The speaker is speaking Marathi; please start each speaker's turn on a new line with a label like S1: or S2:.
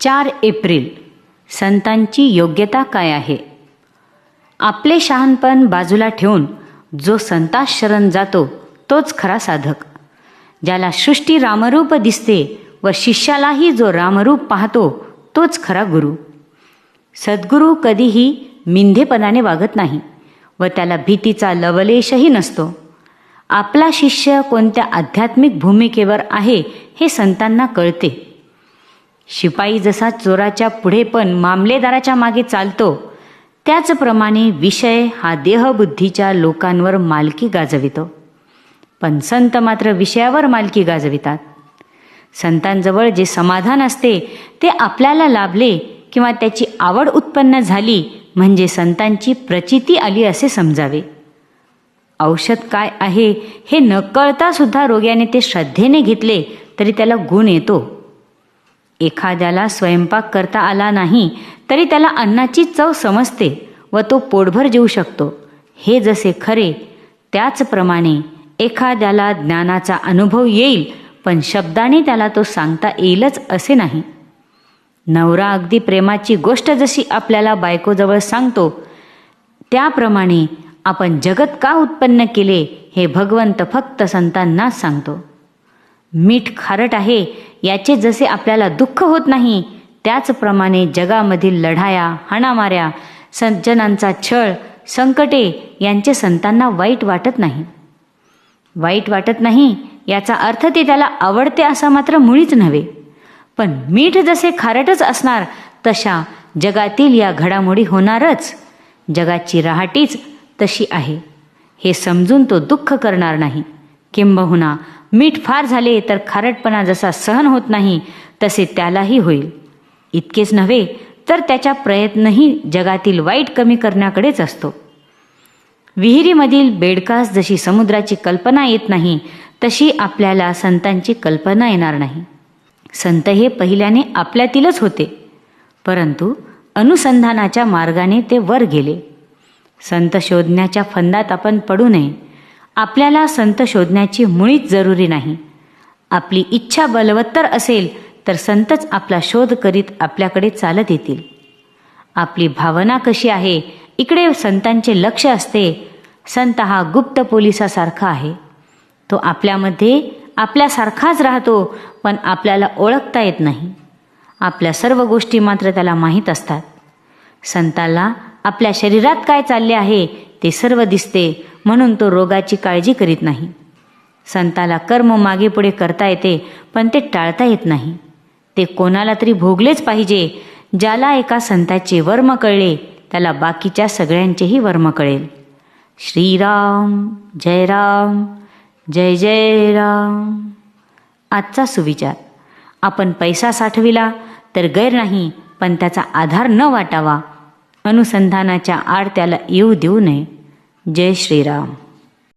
S1: चार एप्रिल. संतांची योग्यता काय आहे? आपले शहाणपण बाजूला ठेवून जो संतास शरण जातो तोच खरा साधक. ज्याला सृष्टी रामरूप दिसते व शिष्यालाही जो रामरूप पाहतो तोच खरा गुरु. सद्गुरू कधीही मिंधेपणाने वागत नाही व त्याला भीतीचा लवलेशही नसतो. आपला शिष्य कोणत्या आध्यात्मिक भूमिकेवर आहे हे संतांना कळते. शिपाई जसा चोराच्या पुढे पण मामलेदाराच्या मागे चालतो त्याचप्रमाणे विषय हा देहबुद्धीच्या लोकांवर मालकी गाजवितो. पण संत मात्र विषयावर मालकी गाजवितात. संतांजवळ जे समाधान असते ते आपल्याला लाभले किंवा त्याची आवड उत्पन्न झाली म्हणजे संतांची प्रचिती आली असे समजावे. औषध काय आहे हे न कळता सुद्धा रोग्याने ते श्रद्धेने घेतले तरी त्याला गुण येतो. एखाद्याला स्वयंपाक करता आला नाही तरी त्याला अन्नाची चव समजते व तो पोटभर जेवू शकतो. हे जसे खरे त्याचप्रमाणे एखाद्याला ज्ञानाचा अनुभव येईल पण शब्दाने त्याला तो सांगता येईलच असे नाही. नवरा अगदी प्रेमाची गोष्ट जशी आपल्याला बायकोजवळ सांगतो त्याप्रमाणे आपण जगत का उत्पन्न केले हे भगवंत फक्त संतांनाच सांगतो. मीठ खारट आहे याचे जसे आपल्याला दुःख होत नाही त्याचप्रमाणे जगामधील लढाया हाणामाऱ्या सज्जनांचा छळ संकटे यांचे संतांना वाईट वाटत नाही. वाईट वाटत नाही याचा अर्थ ते त्याला आवडते असा मात्र मुळीच नव्हे. पण मीठ जसे खारटच असणार तशा जगातील या घडामोडी होणारच. जगाची रहाटीच तशी आहे. हे समजून तो दुःख करणार नाही. किंबहुना मीठ फार झाले तर खारटपणा जसा सहन होत नाही तसे त्यालाही होईल. इतकेच नव्हे तर त्याचा प्रयत्नही जगातील वाईट कमी करण्याकडेच असतो. विहिरीमधील बेडकास जशी समुद्राची कल्पना येत नाही तशी आपल्याला संतांची कल्पना येणार नाही. संत हे पहिल्याने आपल्यातीलच होते परंतु अनुसंधानाच्या मार्गाने ते वर गेले. संत शोधण्याच्या फंदात आपण पडू नये. आपल्याला संत शोधण्याची मुळीच जरुरी नाही. आपली इच्छा बलवत्तर असेल तर संतच आपला शोध करीत आपल्याकडे चालत येतील. आपली भावना कशी आहे इकडे संतांचे लक्ष असते. संत हा गुप्त पोलिसासारखा आहे. तो आपल्यामध्ये आपल्यासारखाच राहतो पण आपल्याला ओळखता येत नाही. आपल्या सर्व गोष्टी मात्र त्याला माहीत असतात. संताला आपल्या शरीरात काय चालले आहे ते सर्व दिसते म्हणून तो रोगाची काळजी करीत नाही. संताला कर्म मागे पुढे करता येते पण ते टाळता येत नाही. ते कोणाला तरी भोगलेच पाहिजे ज्याला एका संताचे वर्म कळले त्याला बाकीच्या सगळ्यांचेही वर्म कळेल. श्रीराम जय राम जय जय राम. आजचा सुविचार. आपण पैसा साठविला तर गैर नाही पण त्याचा आधार न वाटावा. अनुसंधानाच्या आड त्याला येऊ देऊ नये. जय श्रीराम.